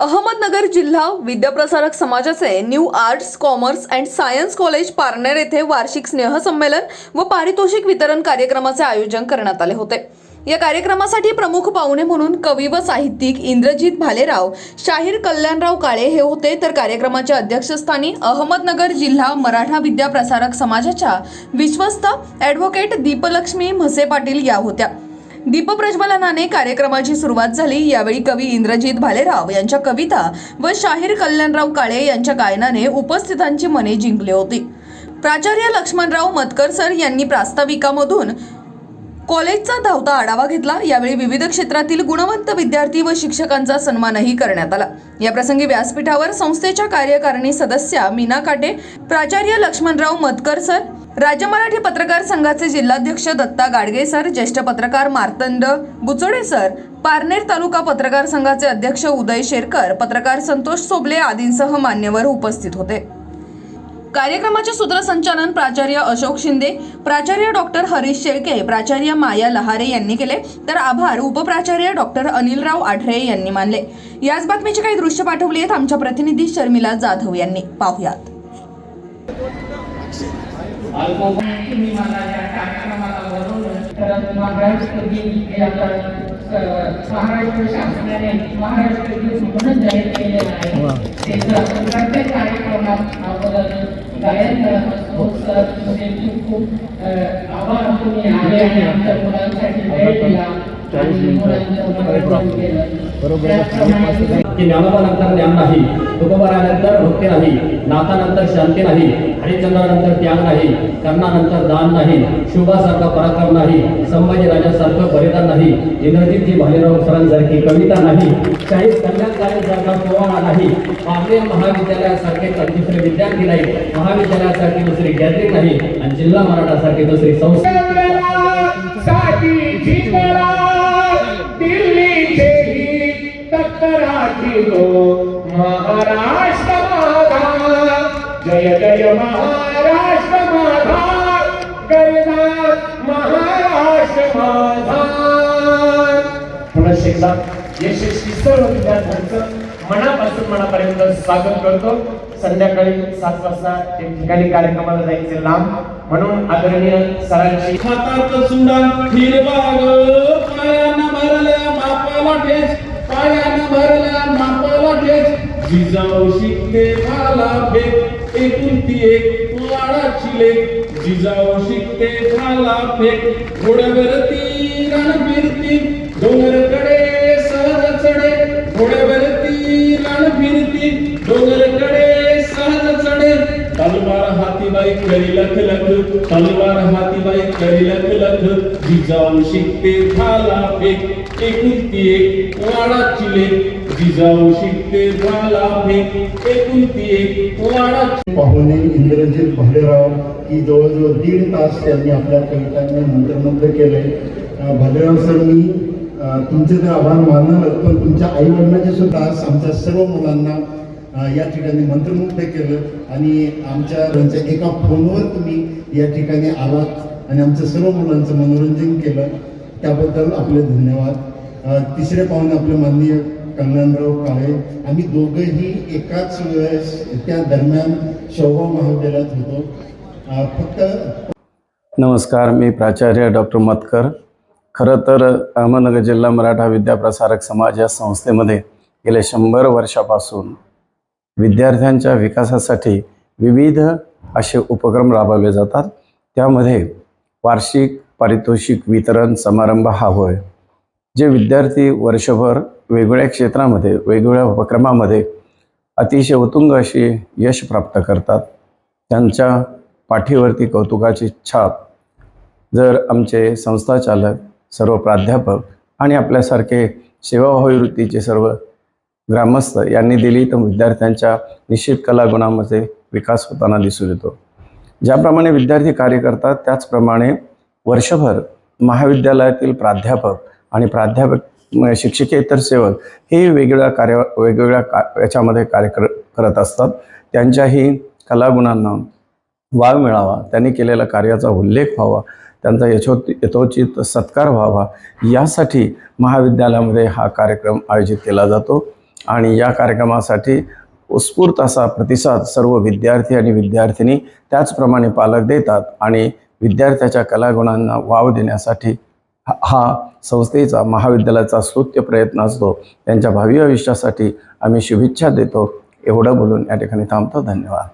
अहमदनगर जिल्हा विद्याप्रसारक समाजाचे new arts commerce and science college Parner येथे वार्षिक स्नेहसंमेलन व पारितोषिक वितरण कार्यक्रमाचे आयोजन करण्यात आले होते. या कार्यक्रमासाठी प्रमुख पाहुणे म्हणून कवी व साहित्यिक इंद्रजित भालेराव शाहीर कल्याणराव काळे हे होते. तर कार्यक्रमाच्या अध्यक्षस्थानी अहमदनगर जिल्हा मराठा विद्या प्रसारक समाजाच्या विश्वस्त ॲडव्होकेट दीपलक्ष्मी म्हसे पाटील या होत्या. दीपप्रज्वलनाने कार्यक्रमाची सुरुवात झाली. यावेळी कवी इंद्रजित भालेराव यांच्या कविता व शाहीर कल्याणराव काळे यांच्या गायनाने उपस्थितांची मने जिंकली होती. प्राचार्य लक्ष्मणराव मतकर सर यांनी प्रास्ताविकामधून कॉलेजचा धावता आढावा घेतला. यावेळी विविध क्षेत्रातील गुणवंत विद्यार्थी व शिक्षकांचा सन्मानही करण्यात आला. याप्रसंगी व्यासपीठावर संस्थेच्या कार्यकारिणी सदस्या मीना काटे प्राचार्य लक्ष्मणराव मतकर सर राज्य मराठी पत्रकार संघाचे जिल्हाध्यक्ष दत्ता गाडगे सर ज्येष्ठ पत्रकार मार्तंड बुचोडे सर पारनेर तालुका पत्रकार संघाचे अध्यक्ष उदय शेरकर पत्रकार संतोष सोबले आदींसह मान्यवर उपस्थित होते. कार्यक्रमाचे सूत्रसंचालन प्राचार्य अशोक शिंदे प्राचार्य डॉक्टर हरीश शेळके प्राचार्य माया लहारे यांनी केले. तर आभार उपप्राचार्य डॉक्टर अनिलराव आढरे यांनी मानले. याच बातमीची काही दृश्य पाठवली आहेत आमच्या प्रतिनिधी शर्मिला जाधव यांनी. पाहुयात. तुम्ही मला या कार्यक्रमाला बोलवलं तर महाराष्ट्र दिन हे आता महाराष्ट्र शासनाने महाराष्ट्र दिन म्हणून जाहीर केलेलं आहे त्याचं प्रत्येक कार्यक्रमात आपण गायन करत असतो सर तुमचे खूप खूप आभार तुम्ही आले आणि आमच्या मुलांसाठी वेळ दिला. की ज्ञानोबानंतर ज्ञान नाही तुकोबारानंतर भक्ती नाही नाथानंतर शांती नाही हरिचंद्रानंतर त्याग नाही कर्णानंतर दान नाही शुभासारखा पराक्रम नाही संभाजी राजासारखं बलिदान नाही इंद्रजितजी भालेराव सरांसारखी कविता नाही शाहीर कल्याणकारीसारखा पोवाडा नाही पारनेर महाविद्यालयासारखे तर दुसरे विद्यार्थी नाही महाविद्यालयासारखी दुसरी गॅदरिंग नाही आणि जिल्हा मराठासारखी दुसरी संस्था. तो महाराष्ट्र माझा जय जय महाराष्ट्र माझा गरजा महाराष्ट्र माझा पुन्हा एकदा यशस्वी सर्व विद्यार्थ्यांचं मनापासून मनापर्यंत स्वागत करतो. संध्याकाळी सात वाजता ते ठिकाणी कार्यक्रमाला जायचे लांब. म्हणून आदरणीय सरांची हातात सुंडा हिरवा जिजाऊ शिकते झाला फेक एकूण ती एक वाडाची लेख. जिजाऊ शिकते झाला फेक घोड्यावरती रणफिरती डोंगरकडे सहज चढे घोड्यावरती रणफिरती डोंगर हातीबाई करी लख लख तलवार हातीबाई करी लख लख. जिजाऊ शिकते झाला फेक एकुलती एक वाडाची लेक. जिजाऊ शिकते झाला फेक एकुलती एक वाडाची पाहुणे इंद्रजित भालेराव की जवळजवळ दीड तास त्यांनी आपल्या कवितांनी मंत्रमुग्ध केले भालेराव सर मी तुमचे तर आभार मानणारच पण तुमच्या आई वडिलांचे सुद्धा आमच्या सर्व मुलांना या ठिकाणी मंत्रमुग्ध केलं आणि आमच्या त्यांच्या एका फोनवर तुम्ही या ठिकाणी आलात आणि आमच्या सर्व मुलांचं मनोरंजन केलं. त्याबद्दल आपले धन्यवाद. तिसरे पाहुणे आपले माननीय कल्याणराव काळे. आम्ही दोघंही एकाच वेळेस त्या दरम्यान शोभा महाविद्यालयात होतो. फक्त नमस्कार मी प्राचार्य डॉक्टर मतकर. खरं तर अहमदनगर जिल्हा मराठा विद्याप्रसारक समाज या संस्थेमध्ये गेल्या शंभर वर्षापासून विद्यार्थ्यांच्या विकासासाठी विविध असे उपक्रम राबवले जातात. त्यामध्ये वार्षिक पारितोषिक वितरण समारंभ हा होय जे विद्यार्थी वर्षभर वेगवेगळ्या क्षेत्रामध्ये वेगवेगळ्या उपक्रमामध्ये अतिशय उत्तुंग अशी यश प्राप्त करतात. त्यांच्या पाठीवरती कौतुकाची छाप. जर आमचे संस्थाचालक सर्व प्राध्यापक आणि आपल्यासारखे सेवाभावी वृत्तीचे सर्व ग्रामस्थ यांनी दिली तर विद्यार्थ्यांच्या निश्चित कलागुणामध्ये विकास होताना दिसून येतो. ज्याप्रमाणे विद्यार्थी कार्य करतात त्याचप्रमाणे वर्षभर महाविद्यालयातील प्राध्यापक आणि प्राध्यापक शिक्षकेतर सेवक हे वेगवेगळ्या कार्य वेगवेगळ्या का याच्यामध्ये कार्य कर करत असतात. त्यांच्याही कलागुणांना वाव मिळावा त्यांनी केलेल्या कार्याचा उल्लेख व्हावा त्यांचा यथो यथोचित सत्कार व्हावा यासाठी महाविद्यालयामध्ये हा कार्यक्रम आयोजित केला जातो. आणि या कार्यक्रमासाठी उत्स्फूर्त असा प्रतिसाद सर्व विद्यार्थी आणि विद्यार्थिनी त्याचप्रमाणे पालक देतात आणि विद्यार्थ्याच्या कलागुणांना वाव देण्यासाठी हा- संस्थेचा महाविद्यालयाचा स्तुत्य प्रयत्न असतो. त्यांच्या भावी आयुष्यासाठी आम्ही शुभेच्छा देतो. एवढं बोलून या ठिकाणी थांबतो. धन्यवाद.